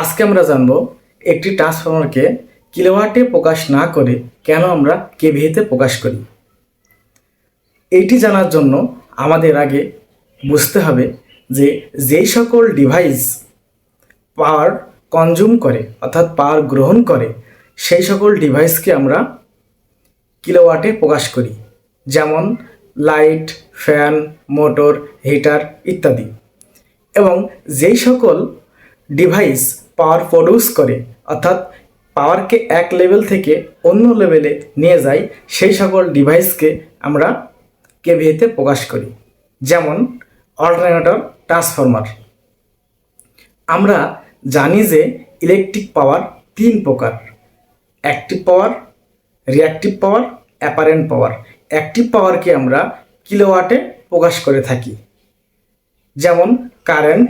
আজকে আমরা জানব একটি ট্রান্সফর্মারকে কিলোওয়াটে প্রকাশ না করে কেন আমরা কেভিতে প্রকাশ করি। এইটি জানার জন্য আমাদের আগে বুঝতে হবে যে যেই সকল ডিভাইস পাওয়ার কনজিউম করে, অর্থাৎ পাওয়ার গ্রহণ করে, সেই সকল ডিভাইসকে আমরা কিলোওয়াটে প্রকাশ করি, যেমন লাইট ফ্যান মোটর হিটার ইত্যাদি। এবং যেই সকল ডিভাইস পাওয়ার প্রডিউস করে, অর্থাৎ পাওয়ারকে এক লেভেল থেকে অন্য লেভেলে নিয়ে যায়, সেই সকল ডিভাইসকে আমরা কেভিএতে প্রকাশ করি। যেমন অল্টারনেটর ট্রান্সফরমার আমরা জানি যে ইলেকট্রিক পাওয়ার তিন প্রকার। Active power reactive power apparent power active পাওয়ারকে আমরা কিলোওয়াটে প্রকাশ করে থাকি। যেমন কারেন্ট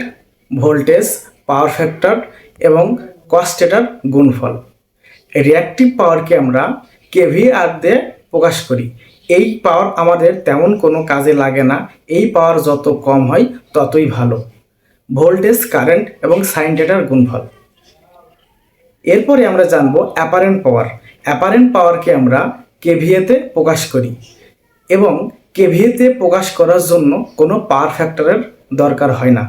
ভোল্টেজ পাওয়ার ফ্যাক্টর এবং কস্টেটার গুণফল। রিয়াক্টিভ পাওয়ারকে আমরা কেভিআর দিয়ে প্রকাশ করি। এই পাওয়ার আমাদের তেমন কোনো কাজে লাগে না। এই পাওয়ার যত কম হয় ততই ভালো। ভোল্টেজ কারেন্ট এবং সাইন ডেটার গুণফল। এরপরে আমরা জানব অ্যাপারেন্ট পাওয়ার অ্যাপারেন্ট পাওয়ারকে আমরা কেভিএতে প্রকাশ করি এবং কেভিএতে প্রকাশ করার জন্য কোনো পাওয়ার ফ্যাক্টরের দরকার হয় না।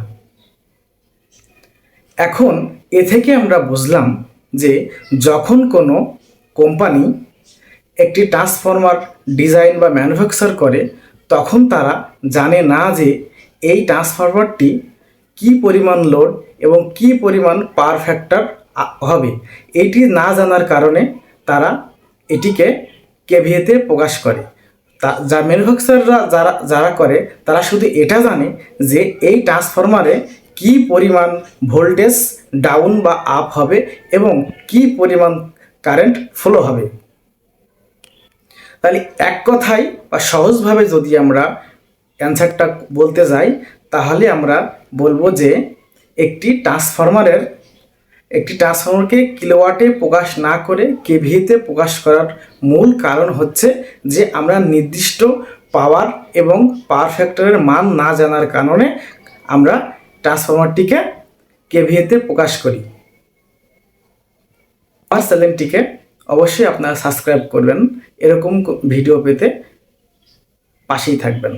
এখন এ থেকে আমরা বুঝলাম যে যখন কোনো কোম্পানি একটি ট্রান্সফরমার ডিজাইন বা ম্যানুফ্যাকচার করে, তখন তারা জানে না যে এই ট্রান্সফরমারটি কি পরিমাণ লোড এবং কি পরিমাণ পাওয়ার ফ্যাক্টর হবে। এটি না জানার কারণে তারা এটিকে কেভিএতে প্রকাশ করে। তা, যা ম্যানুফ্যাকচাররা যারা যারা করে, তারা শুধু এটা জানে যে এই ট্রান্সফরমারে কি পরিমাণ ভোল্টেজ ডাউন বা আপ হবে এবং কি পরিমাণ কারেন্ট ফ্লো হবে? তাহলে এক কথায় বা সহজভাবে যদি আমরা অ্যান্সারটা বলতে যাই, তাহলে আমরা বলব যে একটি ট্রান্সফরমারের একটি ট্রান্সফরমারকে কিলোওয়াটে প্রকাশ না করে কেভিতে প্রকাশ করার মূল কারণ হচ্ছে যে আমরা নির্দিষ্ট পাওয়ার এবং পাওয়ার ফ্যাক্টরের মান না জানার কারণে আমরা ট্রান্সফরমারটিকে কেভিএতে প্রকাশ করি। আমার চ্যানেলটিকে অবশ্যই আপনারা সাবস্ক্রাইব করবেন। এরকম ভিডিও পেতে পাশেই থাকবেন।